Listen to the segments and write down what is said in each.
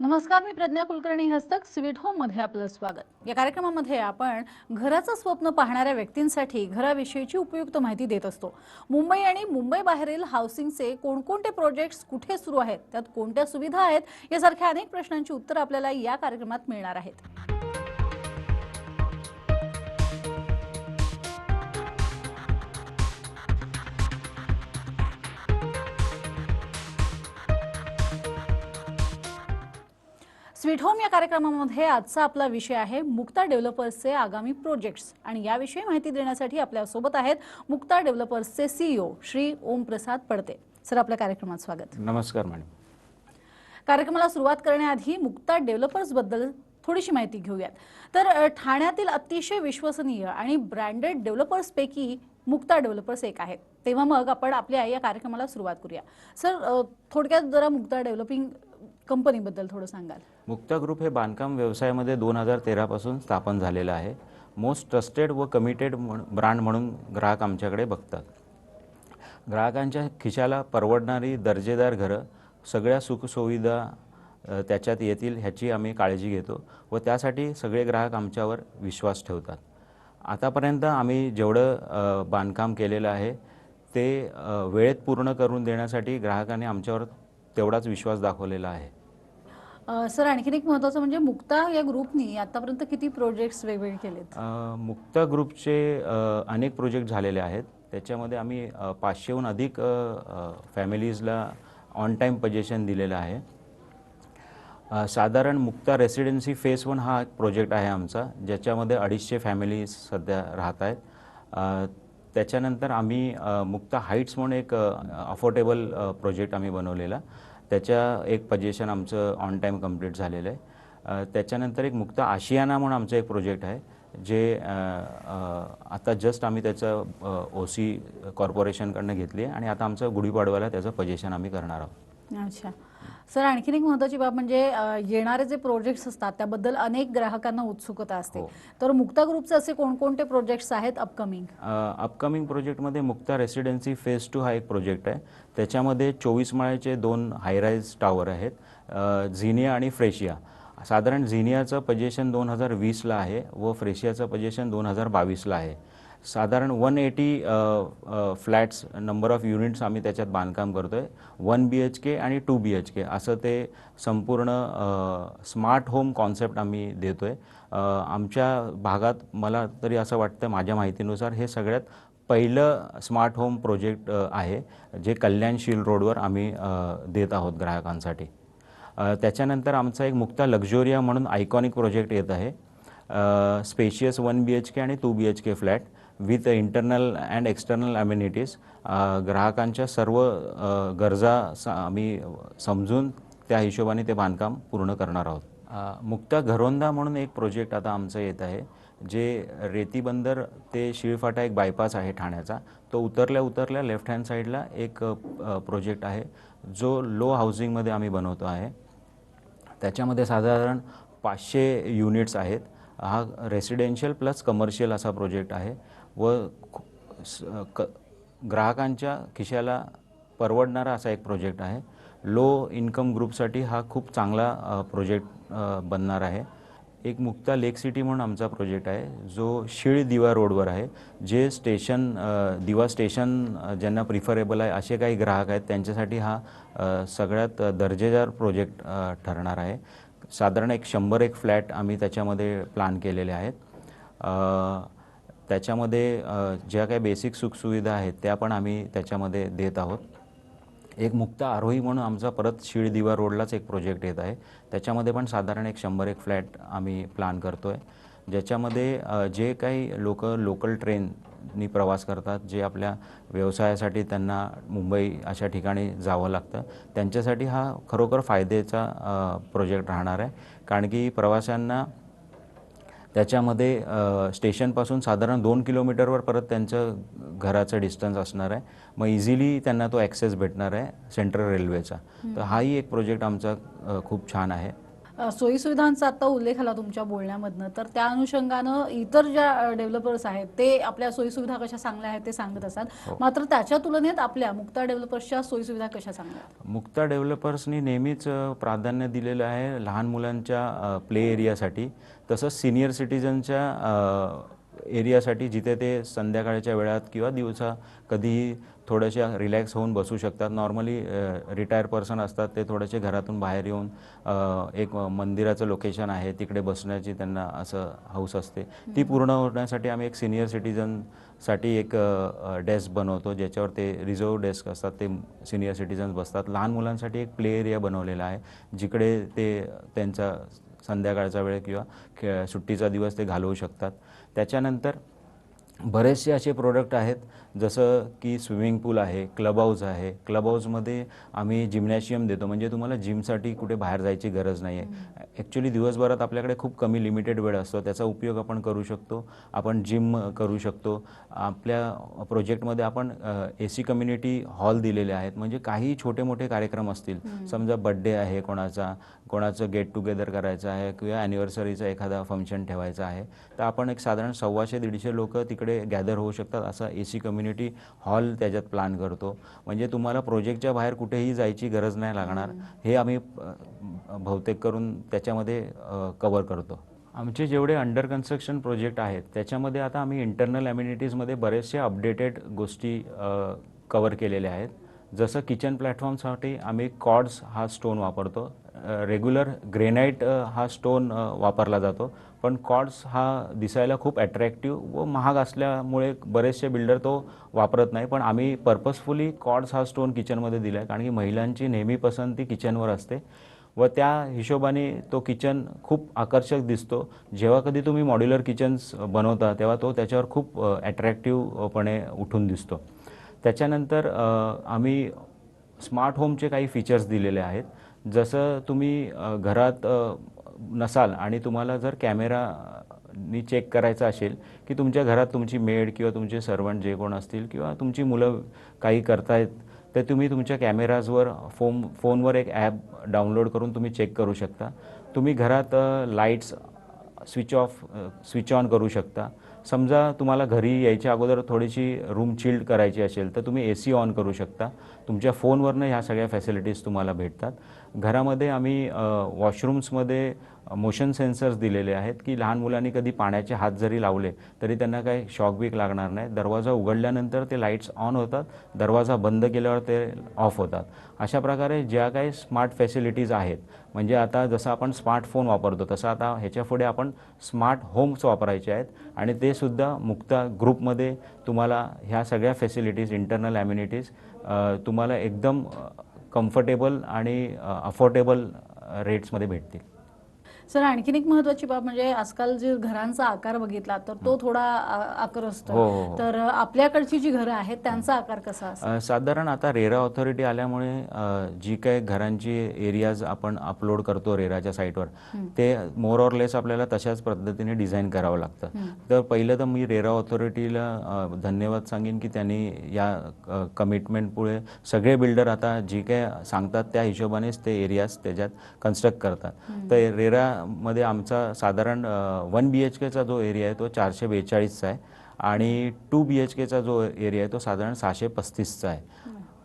नमस्कार मी प्रज्ञा कुलकर्णी हस्तक स्वीट होममध्ये आपलं स्वागत. या कार्यक्रमामध्ये आपण घराचं स्वप्न पाहणाऱ्या व्यक्तींसाठी घराविषयीची उपयुक्त माहिती देत असतो. मुंबई आणि मुंबई बाहेरील हाऊसिंगचे कोणकोणते प्रोजेक्ट्स कुठे सुरू आहेत? त्यात कोणत्या सुविधा आहेत? यासारख्या अनेक प्रश्नांची उत्तर आपल्याला या कार्यक्रमात मिळणार आहेत. स्वीट होम या कार्यक्रमामध्ये आजचा आपला विषय आहे मुक्ता डेव्हलपर्सचे आगामी प्रोजेक्ट्स आणि याविषयी माहिती देण्यासाठी आपल्यासोबत आहेत मुक्ता डेव्हलपर्सचे सीईओ श्री ओम प्रसाद पडते. सर आपल्या कार्यक्रमात स्वागत. नमस्कार मॅडम. कार्यक्रमाला सुरुवात करण्याआधी मुक्ता डेव्हलपर्सबद्दल थोडीशी माहिती घेऊयात. तर ठाण्यातील अतिशय विश्वसनीय आणि ब्रँडेड डेव्हलपर्स पैकी मुक्ता डेव्हलपर्स एक आहेत तेव्हा मग आपण आपल्या या कार्यक्रमाला सुरुवात करूया. सर थोडक्यात जरा मुक्ता डेव्हलपिंग कंपनीबद्दल थोडं सांगाल. मुक्ता ग्रुप हे बांधकाम व्यवसायामध्ये दोन हजार तेरापासून स्थापन झालेलं आहे. मोस्ट ट्रस्टेड व कमिटेड ब्रँड म्हणून ग्राहक आमच्याकडे बघतात. ग्राहकांच्या खिशाला परवडणारी दर्जेदार घरं सगळ्या सुखसुविधा त्याच्यात येतील ह्याची आम्ही काळजी घेतो व त्यासाठी सगळे ग्राहक आमच्यावर विश्वास ठेवतात. आतापर्यंत आम्ही जेवढं बांधकाम केलेलं आहे ते वेळेत पूर्ण करून देण्यासाठी ग्राहकांनी आमच्यावर तेवढाच विश्वास दाखवलेला आहे. सर आणखीन एक महत्वाचं म्हणजे मुक्ता या ग्रुपनी आतापर्यंत किती प्रोजेक्ट्स वेगवेगळे केलेत? मुक्ता ग्रुपचे अनेक प्रोजेक्ट झालेले आहेत. त्याच्यामध्ये आम्ही पाचशेहून अधिक फॅमिलीजला ऑन टाईम पजेशन दिलेलं आहे. साधारण मुक्ता रेसिडेन्सी फेस वन हा एक प्रोजेक्ट आहे आमचा ज्याच्यामध्ये अडीचशे फॅमिलीज सध्या राहत आहेत. त्याच्यानंतर आम्ही मुक्ता हाईट्स म्हणून एक अफोर्डेबल प्रोजेक्ट आम्ही बनवलेला. त्याच्या एक पजेशन आमचं ऑन टाईम कंप्लीट झालेलं आहे. त्याच्यानंतर एक मुक्त आशियाना म्हणून आमचं एक प्रोजेक्ट आहे जे आता जस्ट आम्ही त्याचं ओ सी कॉर्पोरेशनकडनं घेतली आहे आणि आता आमचं गुढीपाडव्याला त्याचं पजेशन आम्ही करणार आहोत. अच्छा. सर आणखीन एक महत्वाची बाब म्हणजे येणारे जे प्रोजेक्ट्स असतात त्याबद्दल अनेक ग्राहकांना उत्सुकता असते. हो. तर मुक्ता ग्रुपचे असे कोणकोणते प्रोजेक्ट्स आहेत अपकमिंग अपकमिंग प्रोजेक्टमध्ये मुक्ता रेसिडेन्सी फेज टू हा एक प्रोजेक्ट आहे. त्याच्यामध्ये चोवीस माळ्याचे दोन हायराईज टावर आहेत झिनिया आणि फ्रेशिया साधारण झिनियाचं पजेशन दोन हजार वीसला आहे व फ्रेशियाचं पजेशन दोन हजार बावीसला आहे. साधारण one eighty flats number of units आम्ही त्याच्यात बांधकाम करतो आहे वन बी एच के आणि टू बी एच के असं ते संपूर्ण स्मार्ट होम कॉन्सेप्ट आम्ही देतो आहे आमच्या भागात मला तरी असं वाटतं माझ्या माहितीनुसार हे सगळ्यात पहिलं स्मार्ट होम प्रोजेक्ट आहे जे कल्याणशील रोडवर आम्ही देत आहोत ग्राहकांसाठी. त्याच्यानंतर आमचा एक मुक्ता लक्झोरिया म्हणून आयकॉनिक प्रोजेक्ट येत आहे. Spacious one B H K आणि two B H K flat with internal and external amenities ग्राहकांच्या सर्व गरजा आम्ही समजून त्या हिशोबाने ते बांधकाम पूर्ण करणार आहोत. मुक्ता घरोंदा म्हणून एक प्रोजेक्ट आता आमचं येत आहे जे रेती बंदर ते शिळफाटा एक बायपास आहे ठाण्याचा. तो उतरल्या उतरल्या लेफ्ट हँड साईडला एक प्रोजेक्ट आहे जो लो हाऊसिंगमध्ये आम्ही बनवतो आहे. त्याच्यामध्ये साधारण पाचशे युनिट्स आहेत. हा रेसिडेन्शियल प्लस कमर्शियल असा प्रोजेक्ट आहे. व क ग्राहकांच्या खिशाला परवडणारा असा एक प्रोजेक्ट आहे. लो इन्कम ग्रुपसाठी हा खूप चांगला प्रोजेक्ट बनणार आहे. एक मुक्ता लेक सिटी म्हणून आमचा प्रोजेक्ट आहे. जो शिळ दिवा रोडवर आहे. जे स्टेशन दिवा स्टेशन ज्यांना प्रिफरेबल आहे असे काही ग्राहक आहेत त्यांच्यासाठी हा सगळ्यात दर्जेदार प्रोजेक्ट ठरणार आहे. साधारण एक शंभर एक फ्लॅट आम्ही त्याच्यामध्ये प्लॅन केलेले आहेत. त्याच्यामध्ये ज्या काही बेसिक सुखसुविधा आहेत त्या पण आम्ही त्याच्यामध्ये देत आहोत. एक मुक्त आरोही म्हणून आमचा परत शिळ दिवा रोडलाच एक प्रोजेक्ट येत आहे. त्याच्यामध्ये पण साधारण एक शंभर एक फ्लॅट आम्ही प्लॅन करतो आहे ज्याच्यामध्ये जे काही लोक लोकल ट्रेननी प्रवास करतात जे आपल्या व्यवसायासाठी त्यांना मुंबई अशा ठिकाणी जावं लागतं त्यांच्यासाठी हा खरोखर फायद्याचा प्रोजेक्ट राहणार आहे. कारण की प्रवाशांना त्याच्यामध्ये स्टेशनपासून साधारण दोन किलोमीटरवर परत त्यांचं घराचं डिस्टन्स असणार आहे. मग इझिली त्यांना तो ॲक्सेस भेटणार आहे सेंट्रल रेल्वेचा. तर हाही एक प्रोजेक्ट आमचा खूप छान आहे. सोयीसुविधांचा आता उल्लेख आला तुमच्या बोलण्यामधनं. तर त्या अनुषंगानं इतर ज्या डेव्हलपर्स आहेत ते आपल्या सोयीसुविधा कशा चांगल्या आहेत ते सांगत असतात. मात्र त्याच्या तुलनेत आपल्या मुक्ता डेव्हलपर्सच्या सोयीसुविधा कशा चांगल्या मुक्ता डेव्हलपर्सनी नेहमीच प्राधान्य दिलेलं आहे लहान मुलांच्या प्ले एरियासाठी तसंच सिनियर सिटीजनच्या एरियासाठी जिथे ते संध्याकाळच्या वेळात किंवा दिवसा कधीही थोड्याशा रिलॅक्स होऊन बसू शकतात. नॉर्मली रिटायर पर्सन असतात ते थोडेसे घरातून बाहेर येऊन एक मंदिराचं लोकेशन आहे तिकडे बसण्याची त्यांना असं हौस असते. ती पूर्ण होण्यासाठी आम्ही एक सिनियर सिटीजनसाठी एक डेस्क बनवतो ज्याच्यावर ते रिझर्व डेस्क असतात ते सिनियर सिटीजन्स बसतात. लहान मुलांसाठी एक प्ले एरिया बनवलेला आहे जिकडे ते त्यांचा संध्याकाळचा वेळ किंवा सुट्टीचा दिवस ते घालवू शकतात. त्याच्यानंतर बरेचसे असे प्रोडक्ट आहेत जसं की स्विमिंग पूल आहे क्लब हाऊस आहे क्लब हाऊसमध्ये आम्ही जिम्नॅशियम देतो. म्हणजे तुम्हाला जिमसाठी कुठे बाहेर जायची गरज नाही आहे ॲक्च्युली दिवसभरात आपल्याकडे खूप कमी लिमिटेड वेळ असतो. त्याचा उपयोग आपण करू शकतो. आपण जिम करू शकतो. आपल्या प्रोजेक्टमध्ये आपण ए सी कम्युनिटी हॉल दिलेले आहेत. म्हणजे काही छोटे मोठे कार्यक्रम असतील. समजा बड्डे आहे कोणाचा कोणाचं गेट टुगेदर करायचं आहे किंवा ॲनिव्हर्सरीचा एखादा फंक्शन ठेवायचा आहे. तर आपण एक साधारण सव्वाशे दीडशे लोक तिकडे गॅदर होऊ शकतात असा ए सी कम्युनिटी हॉल त्याच्यात प्लॅन करतो. म्हणजे तुम्हाला प्रोजेक्टच्या बाहेर कुठेही जायची गरज नाही लागणार. हे आम्ही बहुतेक करून त्याच्यामध्ये कवर करतो. आमचे जेवढे अंडर कन्स्ट्रक्शन प्रोजेक्ट आहेत त्याच्यामध्ये आता आम्ही इंटरनल ॲम्युनिटीजमध्ये बरेचसे अपडेटेड गोष्टी कवर केलेल्या आहेत. जसं किचन प्लॅटफॉर्मसाठी आम्ही कॉड्स हा स्टोन वापरतो रेग्युलर ग्रेनाईट हा स्टोन वापरला जातो. पण कॉड्स हा दिसायला खूप ॲट्रॅक्टिव्ह व महाग असल्यामुळे बरेचसे बिल्डर तो वापरत नाही. पण आम्ही पर्पजफुली कॉड्स हा स्टोन किचनमध्ये दिला आहे कारण की महिलांची नेहमी पसंती किचनवर असते. व त्या हिशोबाने तो किचन खूप आकर्षक दिसतो. जेव्हा कधी तुम्ही मॉड्युलर किचन्स बनवता तेव्हा तो त्याच्यावर खूप ॲट्रॅक्टिव्हपणे उठून दिसतो. त्याच्यानंतर आम्ही स्मार्ट होमचे काही फीचर्स दिलेले आहेत. जसं तुम्ही घरात नसाल आणि तुम्हाला जर कॅमेरानी चेक करायचं असेल की तुमच्या घरात तुमची मेड किंवा तुमचे सर्वंट जे कोण असतील किंवा तुमची मुलं काही करतायत तर तुम्ही तुमच्या कॅमेराजवर फोन फोनवर एक ॲप डाउनलोड करून तुम्ही चेक करू शकता. तुम्ही घरात lights switch off switch on करू शकता. समजा तुम्हाला घरी यायच्या अगोदर थोडीशी रूम चिल्ड करायची असेल तर तुम्ही ए सी ऑन करू शकता. तुमच्या फोनवरनं ह्या सगळ्या फॅसिलिटीज तुम्हाला भेटतात. घरामध्ये आम्ही वॉशरूम्समध्ये मोशन सेन्सर्स दिलेले आहेत की लहान मुलांनी कधी पाण्याचे हात जरी लावले तरी त्यांना काही शॉक बीक लागणार नाही. दरवाजा उघडल्यानंतर ते लाईट्स ऑन होतात दरवाजा बंद केल्यावर ते ऑफ होतात. अशा प्रकारे ज्या काही स्मार्ट फॅसिलिटीज आहेत म्हणजे आता जसं आपण स्मार्टफोन वापरतो तसं आता ह्याच्यापुढे आपण स्मार्ट होम्स वापरायचे आहेत आणि ते सुद्धा मुक्ता ग्रुपमध्ये तुम्हाला ह्या सगळ्या फॅसिलिटीज इंटरनल ॲम्युनिटीज तुम्हाला एकदम कम्फर्टेबल आणि अफोर्डेबल रेट्समध्ये भेटतील. सर आणखीन एक महत्वाची बाब म्हणजे आजकाल जे घरांचा आकार बघितला तर तो थोडा आकर हो, असतो. हो, हो. तर आपल्याकडची जी घरं आहेत त्यांचा आकार कसा असतो साधारण आता रेरा ऑथॉरिटी आल्यामुळे जी काही घरांची एरियाज आपण अपलोड करतो रेराच्या साईटवर ते मोर ऑर लेस आपल्याला तशाच पद्धतीने डिझाईन करावं लागतं. तर पहिलं तर मी रेरा ऑथॉरिटीला धन्यवाद सांगेन की त्यांनी या कमिटमेंटमुळे सगळे बिल्डर आता जी काय सांगतात त्या हिशोबानेच ते एरियाज त्याच्यात कन्स्ट्रक्ट करतात. तर रेरामध्ये आमचा साधारण वन बी एच केचा जो एरिया आहे तो चारशे बेचाळीसचा आहे आणि टू बी एच केचा जो एरिया आहे तो साधारण सहाशे पस्तीसचा आहे.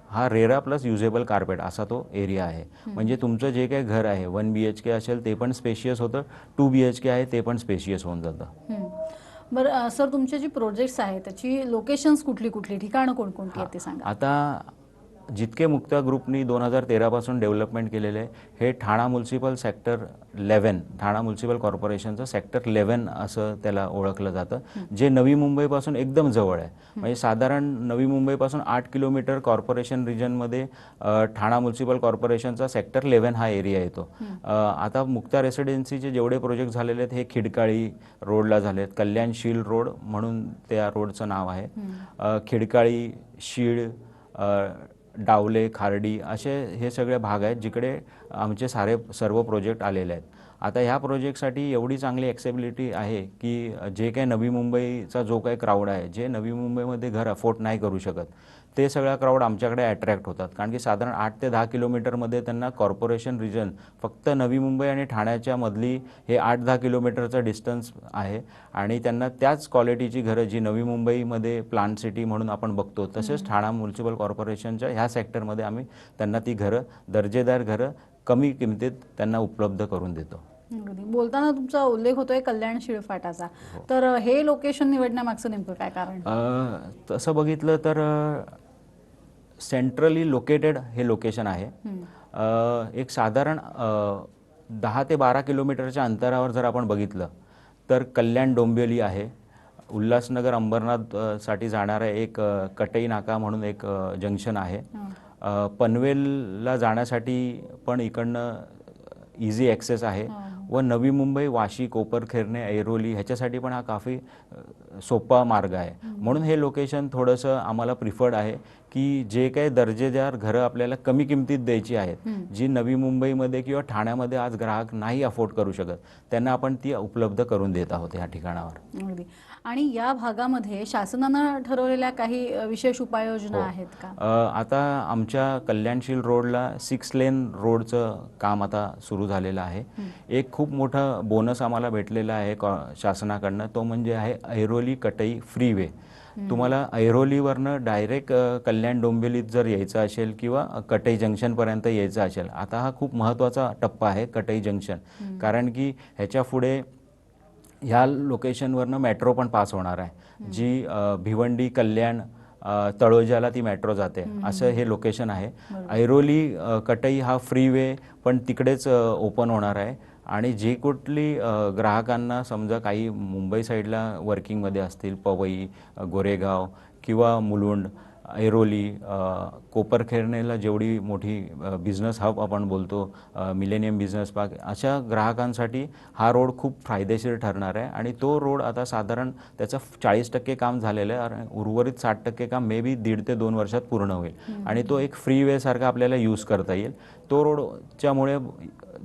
हा रेरा प्लस युजेबल कार्पेट असा तो एरिया आहे. म्हणजे तुमचं जे काही घर आहे वन बी एच के असेल ते पण स्पेशियस होतं टू बी एच के आहे ते पण स्पेशियस होऊन जातं. बरं सर तुमचे जे प्रोजेक्ट्स आहेत त्याची लोकेशन्स कुठली कुठली ठिकाणं कोणकोणती आहेत ते सांगा. आता जितके मुक्ता ग्रुपनी दोन हजार तेरापासून डेव्हलपमेंट केलेले आहे हे Thane municipal sector eleven Thane municipal कॉर्पोरेशनचं sector eleven असं त्याला ओळखलं जातं जे नवी मुंबईपासून एकदम जवळ आहे. म्हणजे साधारण नवी मुंबईपासून आठ किलोमीटर कॉर्पोरेशन रिजनमध्ये ठाणा म्युन्सिपल कॉर्पोरेशनचा सेक्टर लेवन हा एरिया येतो. आता मुक्ता रेसिडेन्सीचे जेवढे प्रोजेक्ट झालेले आहेत हे खिडकाळी रोडला झालेत. कल्याणशील रोड म्हणून त्या रोडचं नाव आहे. खिडकाळी शीळ डावले खारडी असे हे सगळे भाग आहेत जिकडे आमचे सारे सर्व प्रोजेक्ट आलेले आहेत. आता ह्या प्रोजेक्टसाठी एवढी चांगली ॲक्सेबिलिटी आहे की जे काही नवी मुंबईचा जो काही क्राऊड आहे जे नवी मुंबईमध्ये घर अफोर्ड नाही करू शकत. ते सगळा क्राऊड आमच्याकडे अट्रॅक्ट होतात. कारण की साधारण आठ ते दहा किलोमीटरमध्ये त्यांना कॉर्पोरेशन रिजन फक्त नवी मुंबई आणि ठाण्याच्या मधली हे आठ दहा किलोमीटरचं डिस्टन्स आहे. आणि त्यांना त्याच क्वालिटीची घरं जी नवी मुंबईमध्ये प्लांट सिटी म्हणून आपण बघतो तसेच ठाणा म्युन्सिपल कॉर्पोरेशनच्या ह्या सेक्टरमध्ये आम्ही त्यांना ती घरं दर्जेदार घरं कमी किमतीत त्यांना उपलब्ध करून देतो. बोलताना तुमचा उल्लेख होतोय कल्याण शिळफाटाचा तर अ, हे लोकेशन निवडण्यामागचं नेमकं काय कारण? तसं बघितलं तर सेंट्रली लोकेटेड हे लोकेशन आहे. एक साधारण दहा ते बारा किलोमीटरच्या अंतरावर जर आपण बघितलं तर कल्याण डोंबिवली आहे. उल्हासनगर अंबरनाथसाठी जाणारा एक कटई नाका म्हणून एक जंक्शन आहे. पनवेलला जाण्यासाठी पण इकडनं इझी ॲक्सेस आहे. व नवी मुंबई वाशी कोपरखेरणे ऐरोली ह्याच्यासाठी पण हा काफी सोपा मार्ग आहे. म्हणून हे लोकेशन थोडंसं आम्हाला प्रिफर्ड आहे. की जे काही दर्जेदार घरं आपल्याला कमी किमतीत द्यायची आहेत. जी नवी मुंबईमध्ये किंवा ठाण्यामध्ये आज ग्राहक नाही अफोर्ड करू शकत त्यांना आपण ती उपलब्ध करून देत आहोत ह्या ठिकाणावर. अगदी. आणि या भागामध्ये शासनानं ठरवलेल्या काही विशेष उपाययोजना हो. आहेत का? आता आमच्या कल्याणशील रोडला सिक्स लेन रोडचं काम आता सुरू झालेलं आहे. एक खूप मोठं बोनस आम्हाला भेटलेला आहे शासनाकडनं तो म्हणजे आहे ऐरोली कटई फ्रीवे. तुम्हाला ऐरोलीवरनं डायरेक्ट कल्याण डोंबिवलीत जर यायचं असेल किंवा कटई जंक्शनपर्यंत यायचं असेल आता हा खूप महत्त्वाचा टप्पा आहे कटई जंक्शन. कारण की ह्याच्या पुढे ह्या लोकेशनवरनं मेट्रो पण पास होणार आहे. जी भिवंडी कल्याण तळोजाला ती मेट्रो जाते. असं हे लोकेशन आहे. ऐरोली कटई हा फ्रीवे पण तिकडेच ओपन होणार आहे. आणि जे कुठली ग्राहकांना समजा काही मुंबई साईडला वर्किंगमध्ये असतील पवई गोरेगाव किंवा मुलुंड ऐरोली कोपरखेरणेला जेवढी मोठी बिझनेस हब आपण बोलतो मिलेनियम बिझनेस पार्क अशा ग्राहकांसाठी हा रोड खूप फायदेशीर ठरणार आहे. आणि तो रोड आता साधारण त्याचं चाळीस टक्के काम झालेलं आहे. आणि उर्वरित साठ टक्के काम मे बी दीड ते दोन वर्षात पूर्ण होईल. आणि तो एक फ्री वे सारखा आपल्याला यूज करता येईल. तो रोडच्यामुळे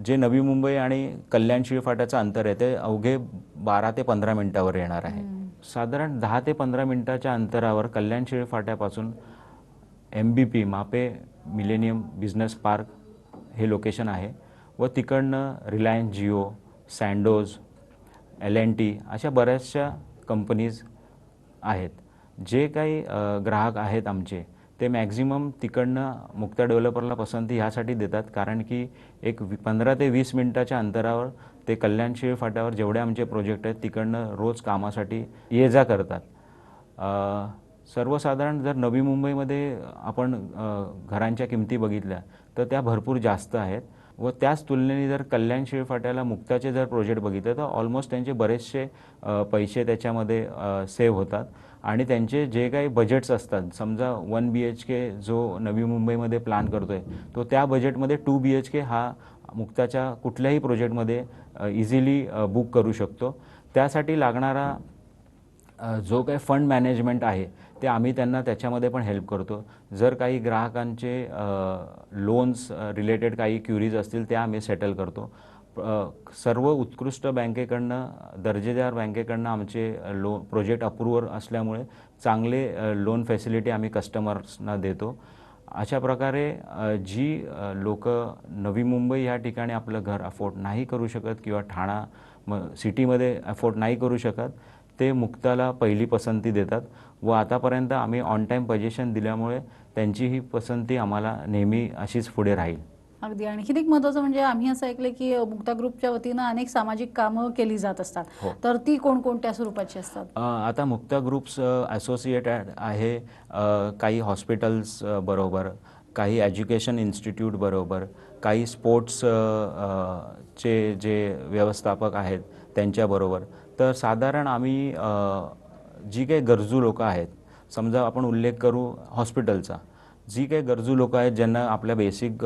जे नवी मुंबई आणि कल्याण शिळफाट्याचं अंतर आहे ते अवघे बारा ते पंधरा मिनिटावर येणार आहे. साधारण दहा ते पंधरा मिनिटाच्या अंतरावर Kalyan Shil फाट्यापासून M B P Mhape millennium business park हे लोकेशन आहे व तिकडनं Reliance Jio Sandoz L N T अशा बऱ्याचशा कंपनीज आहेत. जे काही ग्राहक आहेत आमचे ते मॅक्झिमम तिकडनं मुक्ता डेव्हलपरला पसंती ह्यासाठी देतात. कारण की एक पंधरा ते वीस मिनिटाच्या अंतरावर ते कल्याणशीळ फाट्यावर जेवढे आमचे प्रोजेक्ट आहेत तिकडनं रोज कामासाठी ये जा करतात. सर्वसाधारण जर नवी मुंबईमध्ये आपण घरांच्या किमती बघितल्या तर त्या भरपूर जास्त आहेत. व त्याच तुलनेने जर कल्याण शिळफाट्याला मुक्ताचे जर प्रोजेक्ट बघितले तर ऑलमोस्ट त्यांचे बरेचसे पैसे त्याच्यामध्ये सेव्ह होतात. आणि त्यांचे जे काही बजेट्स असतात समजा वन बी एच के जो नवी मुंबईमध्ये प्लॅन करतो आहे तो त्या बजेटमध्ये टू बी एच के हा मुक्ताच्या कुठल्याही प्रोजेक्टमध्ये इझिली बुक करू शकतो. त्यासाठी लागणारा जो काही फंड मॅनेजमेंट आहे ते आम्ही त्यांना त्याच्यामध्ये पण हेल्प करतो. जर काही ग्राहकांचे लोन्स रिलेटेड काही क्युरीज असतील त्या आम्ही सेटल करतो. सर्व उत्कृष्ट बँकेकडनं दर्जेदार बँकेकडनं आमचे लो प्रोजेक्ट अप्रूव्हर असल्यामुळे चांगले लोन फॅसिलिटी आम्ही कस्टमर्सना देतो. अशा प्रकारे जी लोक नवी मुंबई या ठिकाणी आपलं घर अफोर्ड नाही करू शकत किंवा ठाणा म सिटीमध्ये अफोर्ड नाही करू शकत ते मुक्ताला पहिली पसंती देतात व आतापर्यंत आम्ही ऑन टाईम पजेशन दिल्यामुळे त्यांची ही पसंती आम्हाला नेहमी अशीच पुढे राहील. अगदी. आणखीन एक महत्वाचं म्हणजे आम्ही असं ऐकलं की मुक्ता ग्रुपच्या वतीनं अनेक सामाजिक कामं केली जात असतात. हो. तर ती कोणकोणत्या स्वरूपाची असतात? आता मुक्ता ग्रुप्स असोसिएटेड आहे काही हॉस्पिटल्स बरोबर काही एज्युकेशन इन्स्टिट्यूट बरोबर काही स्पोर्ट्स चे जे व्यवस्थापक आहेत त्यांच्याबरोबर तर साधारण आम्ही जी काही गरजू लोक आहेत समजा आपण उल्लेख करू हॉस्पिटलचा जी काही गरजू लोक आहेत ज्यांना आपल्या बेसिक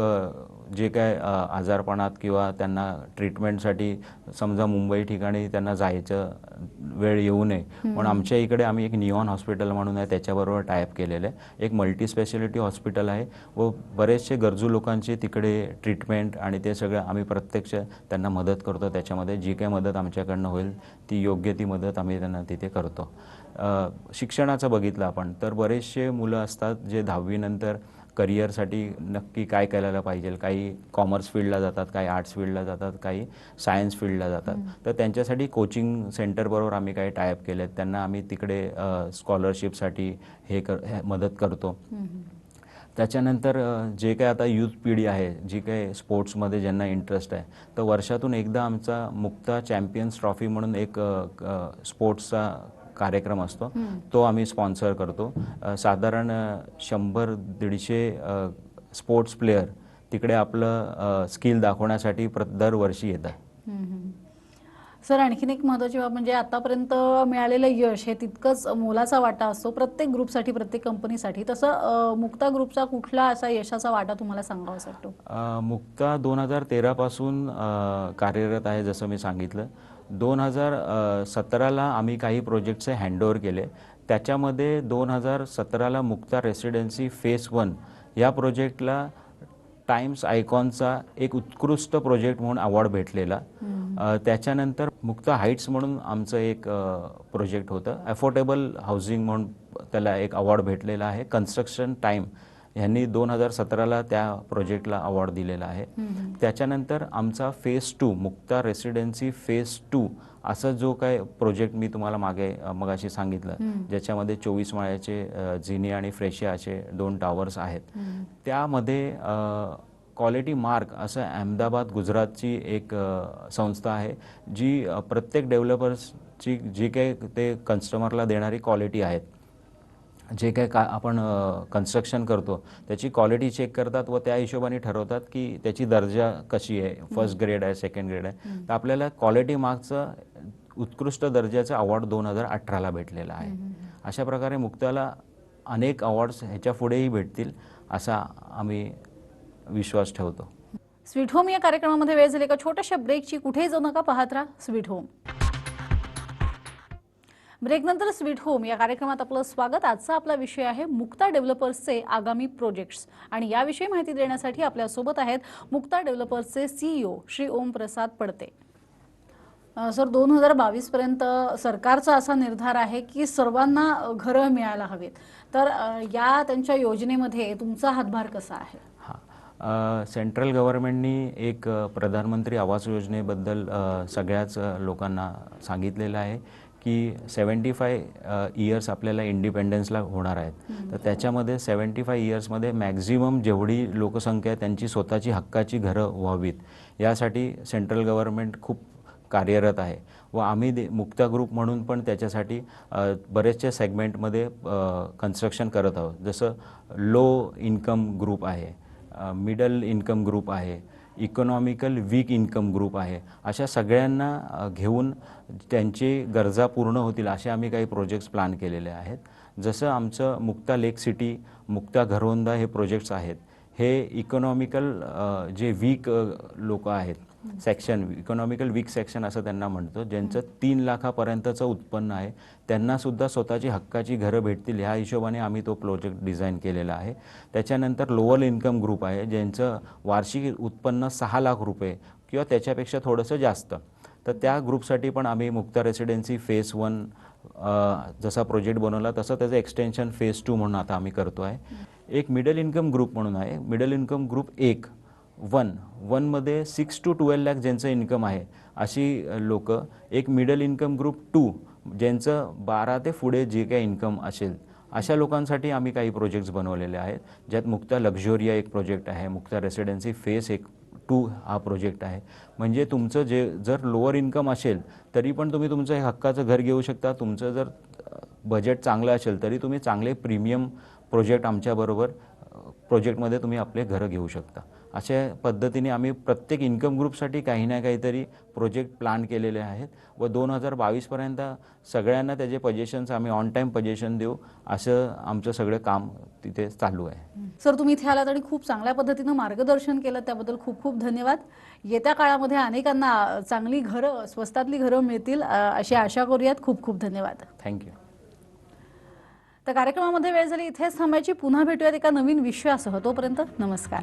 जे काय आजारपणात किंवा त्यांना ट्रीटमेंटसाठी समजा मुंबई ठिकाणी त्यांना जायचं वेळ येऊ नये. पण आमच्या इकडे आम्ही एक नियॉन हॉस्पिटल म्हणून आहे त्याच्याबरोबर टायअप केलेलं आहे. एक मल्टी स्पेशालिटी हॉस्पिटल आहे व बरेचसे गरजू लोकांची तिकडे ट्रीटमेंट आणि ते सगळं आम्ही प्रत्यक्ष त्यांना मदत करतो. त्याच्यामध्ये जी काही मदत आमच्याकडनं होईल ती योग्य ती मदत आम्ही त्यांना तिथे करतो. शिक्षणाचं बघितलं आपण. तर बरेचसे मुलं असतात जे दहावीनंतर करिअरसाठी नक्की काय करायला पाहिजे? काही कॉमर्स फील्डला जातात काही आर्ट्स फील्डला जातात काही सायन्स फील्डला जातात. तर त्यांच्यासाठी कोचिंग सेंटरबरोबर आम्ही काही टायअप केले आहेत त्यांना आम्ही तिकडे स्कॉलरशिपसाठी हे कर मदत करतो. त्याच्यानंतर जे काय आता युथ पिढी आहे जी काही स्पोर्ट्समध्ये ज्यांना इंटरेस्ट आहे तर वर्षातून एकदा आमचा मुक्ता चॅम्पियन्स ट्रॉफी म्हणून एक स्पोर्ट्सचा कार्यक्रम असतो. तो आम्ही स्पॉन्सर करतो. साधारण शंभर दीडशे स्पोर्ट्स प्लेयर तिकडे आपलं स्किल दाखवण्यासाठी प्र दरवर्षी येतात. सर आणखीन एक महत्वाची बाब म्हणजे आतापर्यंत मिळालेलं यश हे तितकंच मोलाचा वाटा असतो. प्रत्येक ग्रुपसाठी प्रत्येक कंपनीसाठी. तसं मुक्ता ग्रुपचा कुठला असा यशाचा वाटा तुम्हाला सांगावासा वाटतो? मुक्ता दोन हजार तेरापासून कार्यरत आहे जसं मी सांगितलं. दोन हजार सतराला आम्ही काही प्रोजेक्टचे हँडओव्हर केले. त्याच्यामध्ये दोन हजार सतराला मुक्ता रेसिडेन्सी फेस वन या प्रोजेक्टला टाइम्स आयकॉनचा एक उत्कृष्ट प्रोजेक्ट म्हणून अवॉर्ड भेटलेला. त्याच्यानंतर मुक्ता हाईट्स म्हणून आमचं एक प्रोजेक्ट होतं. अफोर्डेबल हाऊसिंग म्हणून त्याला एक अवॉर्ड भेटलेला आहे. कन्स्ट्रक्शन टाईम यांनी दोन हजार सतराला त्या प्रोजेक्टला अवॉर्ड दिलेला आहे. त्याच्यानंतर आमचा phase two Mukta residency phase two असं जो काय प्रोजेक्ट मी तुम्हाला मागे मगाशी सांगितलं ज्याच्यामध्ये चोवीस माळ्याचे झिनी आणि फ्रेशियाचे दोन टावर्स आहेत. त्यामध्ये क्वालिटी मार्क असं अहमदाबाद गुजरातची एक संस्था आहे जी प्रत्येक डेव्हलपर्सची जी काही ते कस्टमरला देणारी क्वालिटी आहेत. जे काय का आपण कन्स्ट्रक्शन करतो त्याची क्वालिटी चेक करतात व त्या हिशोबाने ठरवतात की त्याची दर्जा कशी आहे. फर्स्ट ग्रेड आहे सेकंड ग्रेड आहे. तर आपल्याला क्वालिटी मार्कचं उत्कृष्ट दर्जाचं अवॉर्ड दोन हजार अठराला भेटलेला आहे. अशा प्रकारे मुक्ताला अनेक अवॉर्ड्स ह्याच्या पुढेही भेटतील असा आम्ही विश्वास ठेवतो. स्वीट होम या कार्यक्रमामध्ये वेळ झाली का? छोट्याशा ब्रेकची कुठेही जाऊ नका पाहत राहा स्वीट होम. ब्रेकनंतर स्वीट होम या कार्यक्रमात आपलं स्वागत. आजचा आपला विषय आहे मुक्ता डेव्हलपर्सचे आगामी प्रोजेक्ट्स. आणि याविषयी माहिती देण्यासाठी आपल्यासोबत आहेत मुक्ता डेव्हलपर्सचे सीईओ श्री ओम प्रसाद पडते. सर दोन हजार बावीसपर्यंत सरकारचा असा निर्धार आहे की सर्वांना घरं मिळायला हवेत. तर या त्यांच्या योजनेमध्ये तुमचा हातभार कसा आहे? हां. सेंट्रल गव्हर्नमेंटनी एक प्रधानमंत्री आवास योजनेबद्दल सगळ्याच लोकांना सांगितलेलं आहे. की सेवन्टी फाय इयर्स आपल्याला इंडिपेंडन्सला होणार आहेत. तर त्याच्यामध्ये सेवन्टी फाय इयर्समध्ये मॅक्झिमम जेवढी लोकसंख्या आहे त्यांची स्वतःची हक्काची घरं व्हावीत. यासाठी सेंट्रल गव्हर्नमेंट खूप कार्यरत आहे. व आम्ही दे मुक्ता ग्रुप म्हणून पण त्याच्यासाठी बरेचशा सेगमेंटमध्ये कन्स्ट्रक्शन करत आहोत. जसं लो इन्कम ग्रुप आहे मिडल इन्कम ग्रुप आहे इकॉनॉमिकल वीक इन्कम ग्रुप आहे. अशा सगळ्यांना घेऊन त्यांची गरजा पूर्ण होतील असे आम्ही काही प्रोजेक्ट्स प्लॅन केलेले आहेत. जसं आमचं मुक्ता लेक सिटी मुक्ता घरोंदा हे प्रोजेक्ट्स आहेत. हे इकॉनॉमिकल जे वीक लोक आहेत सेक्शन इकॉनॉमिकल वीक सेक्शन असं त्यांना म्हणतो ज्यांचं तीन लाखापर्यंतचं उत्पन्न आहे त्यांनासुद्धा स्वतःची हक्काची घरं भेटतील. ह्या हिशोबाने आम्ही तो प्रोजेक्ट डिझाईन केलेला आहे. त्याच्यानंतर लोअर इन्कम ग्रुप आहे ज्यांचं वार्षिक उत्पन्न सहा लाख रुपये किंवा त्याच्यापेक्षा थोडंसं जास्त. तर त्या ग्रुपसाठी पण आम्ही मुक्ता रेसिडेन्सी फेस वन जसा प्रोजेक्ट बनवला तसं त्याचं एक्सटेन्शन फेज टू म्हणून आता आम्ही करतो आहे एक मिडल इन्कम ग्रुप म्हणून आहे. मिडल इन्कम ग्रुप एक वन वनमध्ये सिक्स टू ट्वेल्व लॅक ज्यांचं इन्कम आहे अशी लोक एक मिडल इन्कम ग्रुप टू ज्यांचं बारा ते पुढे जे काही इन्कम असेल अशा लोकांसाठी आम्ही काही प्रोजेक्ट्स बनवलेले आहेत ज्यात मुक्ता लक्झोरिया एक प्रोजेक्ट आहे मुक्ता रेसिडेन्सी फेस एक टू हा प्रोजेक्ट आहे. म्हणजे तुमचं जे जर लोअर इन्कम असेल तरी पण तुम्ही तुमचं एक हक्काचं घर घेऊ शकता तुमचं जर बजेट चांगलं असेल तरी तुम्ही चांगले प्रीमियम प्रोजेक्ट आमच्याबरोबर प्रोजेक्टमध्ये तुम्ही आपले घरं घेऊ शकता. अशा पद्धतीने आम्ही प्रत्येक इन्कम ग्रुपसाठी काही ना काहीतरी प्रोजेक्ट प्लॅन केलेले आहेत व दोन हजार बावीसपर्यंत सगळ्यांना त्याचे पजेशन्स आम्ही ऑन टाईम पजेशन देऊ असं आमचं सगळं काम तिथे चालू आहे. सर तुम्ही इथे आलात आणि खूप चांगल्या पद्धतीनं मार्गदर्शन केलं त्याबद्दल खूप खूप धन्यवाद. येत्या काळामध्ये अनेकांना चांगली घरं स्वस्तातली घरं मिळतील अशी आशा करूयात. खूप खूप धन्यवाद. थँक्यू तर कार्यक्रमामध्ये वेळ झाली इथेच थांबायची. पुन्हा भेटूयात एका नवीन विषयासह. तोपर्यंत नमस्कार.